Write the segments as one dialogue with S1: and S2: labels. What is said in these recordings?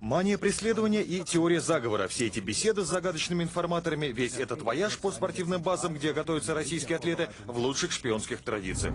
S1: Мания преследования и теория заговора. Все эти беседы с загадочными информаторами, весь этот вояж по спортивным базам, где готовятся российские атлеты, в лучших шпионских традициях.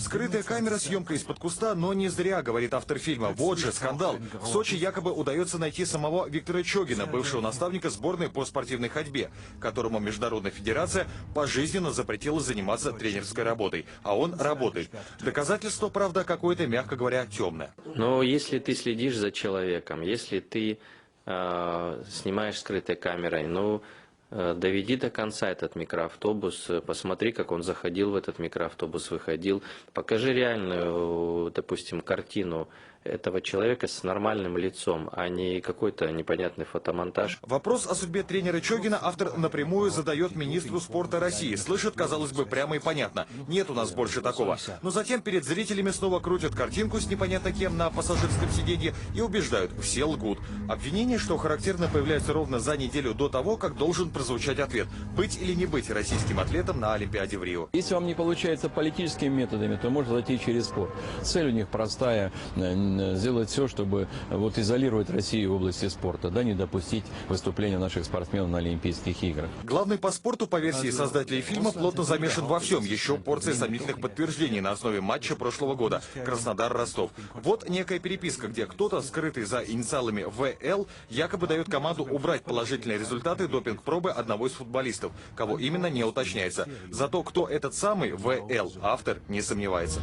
S1: Скрытая камера, съемка из-под куста, но не зря, говорит автор фильма. Вот же скандал. В Сочи якобы удается найти самого Виктора Чогина, бывшего наставника сборной по спортивной ходьбе, которому Международная Федерация пожизненно запретила заниматься тренерской работой. А он работает. Доказательство, правда, какое-то, мягко говоря, темное.
S2: Но если ты следишь за человеком, если ты э, снимаешь скрытой камерой, ну, доведи до конца этот микроавтобус, э, посмотри, как он заходил в этот микроавтобус, выходил, покажи реальную, э, допустим, картину этого человека с нормальным лицом, а не какой-то непонятный фотомонтаж.
S1: Вопрос о судьбе тренера Чогина автор напрямую задает министру спорта России. Слышит, казалось бы, прямо и понятно. Нет у нас больше такого. Но затем перед зрителями снова крутят картинку с непонятно кем на пассажирском сиденье и убеждают, все лгут. Обвинение, что характерно, появляется ровно за неделю до того, как должен прозвучать ответ. Быть или не быть российским атлетом на Олимпиаде в Рио.
S3: Если вам не получается политическими методами, то можно зайти через спорт. Цель у них простая сделать все, чтобы вот изолировать Россию в области спорта, да, не допустить выступления наших спортсменов на Олимпийских играх.
S1: Главный по спорту, по версии создателей фильма, плотно замешан во всем. Еще порция сомнительных подтверждений на основе матча прошлого года. Краснодар-Ростов. Вот некая переписка, где кто-то, скрытый за инициалами ВЛ, якобы дает команду убрать положительные результаты допинг-пробы одного из футболистов. Кого именно, не уточняется. Зато кто этот самый ВЛ, автор не сомневается.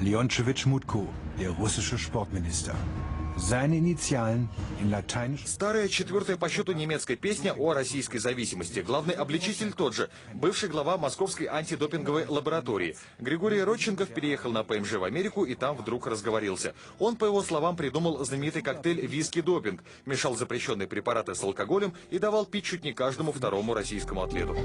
S4: Leonchevich Mutko, der russische Sportminister.
S1: Старая четвертая по счету немецкая песня о российской зависимости. Главный обличитель тот же, бывший глава Московской антидопинговой лаборатории. Григорий Родченков переехал на ПМЖ в Америку и там вдруг разговорился. Он, по его словам, придумал знаменитый коктейль «Виски-допинг», мешал запрещенные препараты с алкоголем и давал пить чуть не каждому второму российскому атлету.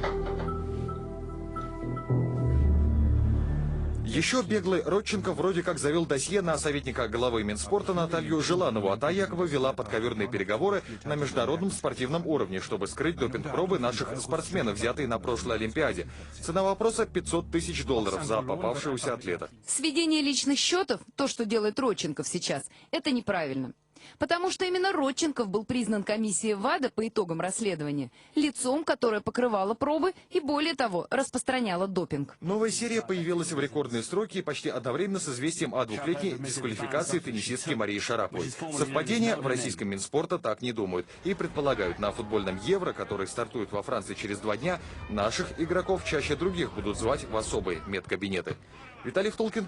S1: Еще беглый Родченко вроде как завел досье на советника главы Минспорта Наталью Желанову, а та якобы вела подковерные переговоры на международном спортивном уровне, чтобы скрыть допинг-пробы наших спортсменов, взятые на прошлой Олимпиаде. Цена вопроса 500 тысяч долларов за попавшегося атлета.
S5: Сведение личных счетов, то, что делает Родченков сейчас, это неправильно. Потому что именно Родченков был признан комиссией ВАДА по итогам расследования лицом, которое покрывало пробы и, более того, распространяло допинг.
S1: Новая серия появилась в рекордные сроки почти одновременно с известием о двухлетней дисквалификации теннисистки Марии Шараповой. Совпадение в российском Минспорта так не думают и предполагают, на футбольном Евро, который стартует во Франции через два дня, наших игроков чаще других будут звать в особые медкабинеты. Виталий Втулкин,